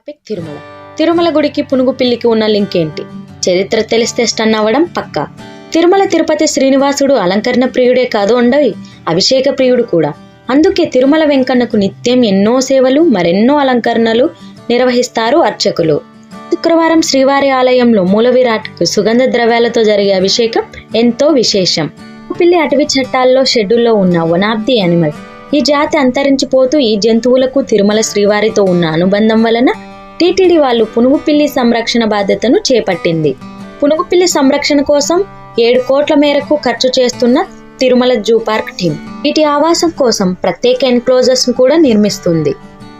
Topic Tirumala. Tirumala గుడికి పునుగు పిల్లికి ఉన్న లింక్ ఏంటి? చరిత్ర తెలిస్తే స్టన్ అవ్వడం పక్కా. తిరుమల తిరుపతి శ్రీనివాసుడు అలంకరణ ప్రియుడే కాదు ఉండవి అభిషేక ప్రియుడు కూడా. అందుకే తిరుమల వెంకన్నకు నిత్యం ఎన్నో సేవలు మరెన్నో అలంకరణలు నిర్వహిస్తారు అర్చకులు. శుక్రవారం శ్రీవారి ఆలయంలో మూల విరాట్కు సుగంధ ద్రవ్యాలతో జరిగే అభిషేకం ఎంతో విశేషం. పిల్లి అటవీ చట్టాల్లో షెడ్యూల్లో ఉన్న వన్ ఆఫ్ ది యానిమల్. ఈ జాతి అంతరించిపోతూ ఈ జంతువులకు తిరుమల శ్రీవారితో ఉన్న అనుబంధం వలన టీటీడీ వాళ్ళు పునుగుపిల్లి సంరక్షణ బాధ్యతను చేపట్టింది. పునుగుపిల్లి సంరక్షణ కోసం ఏడు కోట్ల మేరకు ఖర్చు చేస్తున్న తిరుమల జూ పార్క్ టీం. వీటి ఆవాసం కోసం ప్రత్యేక ఎన్క్లోజర్స్ కూడా నిర్మిస్తుంది.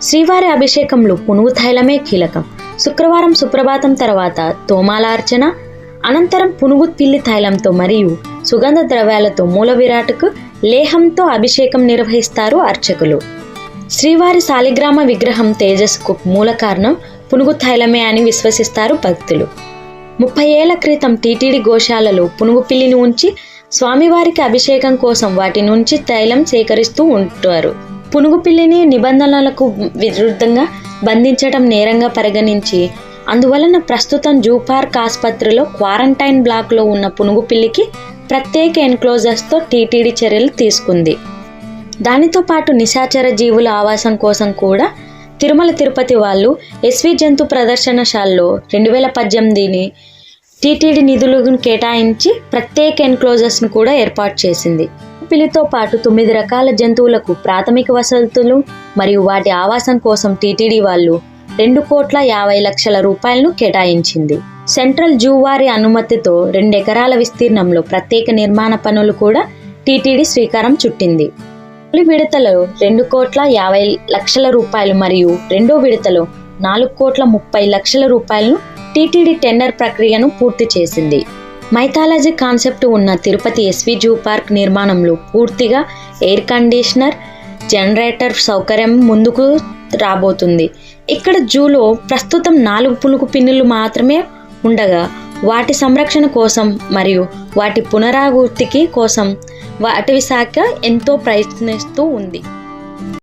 శ్రీవారి అభిషేకంలో పునుగు తైలమే కీలకం. శుక్రవారం సుప్రభాతం తర్వాత తోమాలార్చన అనంతరం పునుగు పిల్లి తైలంతో మరియు సుగంధ ద్రవ్యాలతో మూల విరాట్కు లేహంతో అభిషేకం నిర్వహిస్తారు అర్చకులు. శ్రీవారి శాలిగ్రామ విగ్రహం తేజస్సుకు మూల కారణం పునుగు తైలమే అని విశ్వసిస్తారు భక్తులు. ముప్పై ఏళ్ళ క్రితం టీటీడీ గోశాలలో పునుగు పిల్లిని ఉంచి స్వామివారికి అభిషేకం కోసం వాటి నుంచి తైలం సేకరిస్తూ ఉంటారు. పునుగు పిల్లిని నిబంధనలకు విరుద్ధంగా బంధించడం నేరంగా పరిగణించి అందువలన ప్రస్తుతం జూ పార్క్ ఆసుపత్రిలో క్వారంటైన్ బ్లాక్లో ఉన్న పునుగు పిల్లికి ప్రత్యేక ఎన్క్లోజర్స్తో టీటీడీ చర్యలు తీసుకుంది. దానితో పాటు నిశాచర జీవుల ఆవాసం కోసం కూడా తిరుమల తిరుపతి వాళ్ళు ఎస్వి జంతు ప్రదర్శనశాలలో రెండు వేల పద్దెనిమిదిని టీటీడీ నిధులను కేటాయించి ప్రత్యేక ఎన్క్లోజర్స్ను కూడా ఏర్పాటు చేసింది. పిలితో పాటు తొమ్మిది రకాల జంతువులకు ప్రాథమిక వసతులు మరియు వాటి ఆవాసం కోసం టీటీడీ వాళ్ళు రెండు కోట్ల యాభై లక్షల రూపాయలను కేటాయించింది. సెంట్రల్ జూ వారి అనుమతితో రెండు ఎకరాల విస్తీర్ణంలో ప్రత్యేక నిర్మాణ పనులు కూడా టీటీడీ శ్రీకారం చుట్టింది. తొలి విడతలో రెండు కోట్ల యాభై లక్షల రూపాయలు మరియు రెండో విడతలో నాలుగు కోట్ల ముప్పై లక్షల రూపాయలను టీటీడీ టెండర్ ప్రక్రియను పూర్తి చేసింది. మైథాలజీ కాన్సెప్ట్ ఉన్న తిరుపతి ఎస్వి జూ పార్క్ నిర్మాణంలో పూర్తిగా ఎయిర్ కండిషనర్ జనరేటర్ సౌకర్యం ముందుకు రాబోతుంది. ఇక్కడ జూలో ప్రస్తుతం నాలుగు పులుగు పిన్నులు మాత్రమే ఉండగా వాటి సంరక్షణ కోసం మరియు వాటి పునరావృత్తికి కోసం అటవీ శాఖ ఎంతో ప్రయత్నిస్తూ ఉంది.